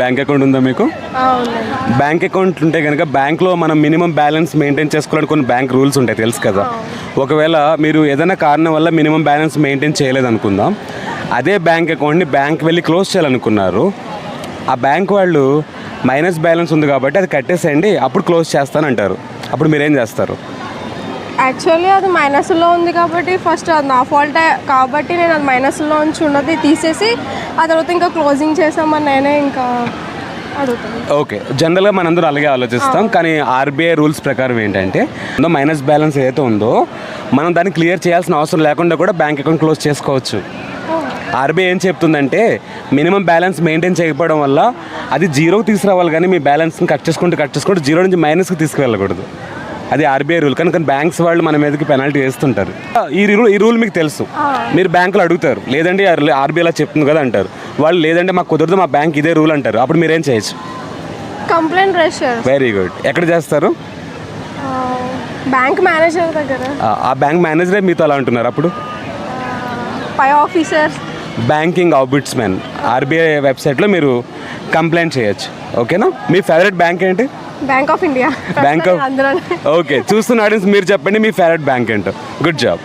Bank account ఉందా మీకు? Bank account ఉంటే కనుక బ్యాంక్లో మనం మినిమం బ్యాలెన్స్ మెయింటైన్ చేసుకోవాలని కొన్ని బ్యాంక్ రూల్స్ ఉంటాయి తెలుసు కదా? ఒకవేళ మీరు ఏదైనా కారణం వల్ల మినిమం బ్యాలెన్స్ మెయింటైన్ చేయలేదు అనుకుందాం అదే బ్యాంక్ అకౌంట్ని బ్యాంక్ వెళ్ళి క్లోజ్ చేయాలనుకున్నారు. ఆ బ్యాంక్ వాళ్ళు మైనస్ బ్యాలెన్స్ ఉంది కాబట్టి అది కట్టేసేయండి అప్పుడు క్లోజ్ చేస్తానంటారు. అప్పుడు మీరేం చేస్తారు? యాక్చువల్లీ అది మైనస్లో ఉంది కాబట్టి ఫస్ట్ అది నా ఫాల్ట్ కాబట్టి నేను అది మైనస్లో ఉంచి ఉన్నది తీసేసి ఆ తర్వాత ఇంకా క్లోజింగ్ చేసామని నేనే ఇంకా ఓకే జనరల్గా మనందరం అలాగే ఆలోచిస్తాం కానీ ఆర్బీఐ రూల్స్ ప్రకారం ఏంటంటే మైనస్ బ్యాలెన్స్ ఏదైతే ఉందో మనం దాన్ని క్లియర్ చేయాల్సిన అవసరం లేకుండా కూడా బ్యాంక్ అకౌంట్ క్లోజ్ చేసుకోవచ్చు. ఆర్బీఐ ఏం చెప్తుందంటే మినిమం బ్యాలెన్స్ మెయింటైన్ చేయకపోవడం వల్ల అది జీరోకి తీసుకురావాలి కానీ మీ బ్యాలెన్స్ని కట్ చేసుకుంటూ కట్ చేసుకుంటూ జీరో నుంచి మైనస్కి తీసుకువెళ్ళకూడదు. అది ఆర్బీఐ రూల్. కనుక బ్యాంక్స్ వాళ్ళు మన మీదకి పెనాల్టీ వేస్తుంటారు. ఈ రూల్ ఈ రూల్ మీకు తెలుసు. మీరు బ్యాంకులో అడుగుతారు. లేదంటే ఆర్బీఐ అలా చెప్తుంది కదా అంటారు. వాళ్ళు లేదంటే మాకు కుదరదు మా బ్యాంక్ ఇదే రూల్ అంటారు. అప్పుడు మీరేం చేయొచ్చు? కంప్లైంట్ వెరీ గుడ్ ఎక్కడ చేస్తారు? బ్యాంక్ మేనేజర్ దగ్గర. ఆ- బ్యాంక్ మేనేజరే మీతో అలా అంటున్నారు అప్పుడు? పై ఆఫీసర్. బ్యాంకింగ్ ఆబిట్స్మెన్ ఆర్బీఐ వెబ్సైట్లో మీరు కంప్లైంట్ చేయొచ్చు. ఓకేనా? మీ ఫేవరెట్ బ్యాంక్ ఏంటి? Bank of India bank of okay చూస్తున్న ఆడియన్స్ మీరు చెప్పండి మీ ఫేవరెట్ బ్యాంక్ ఏంటో. Good job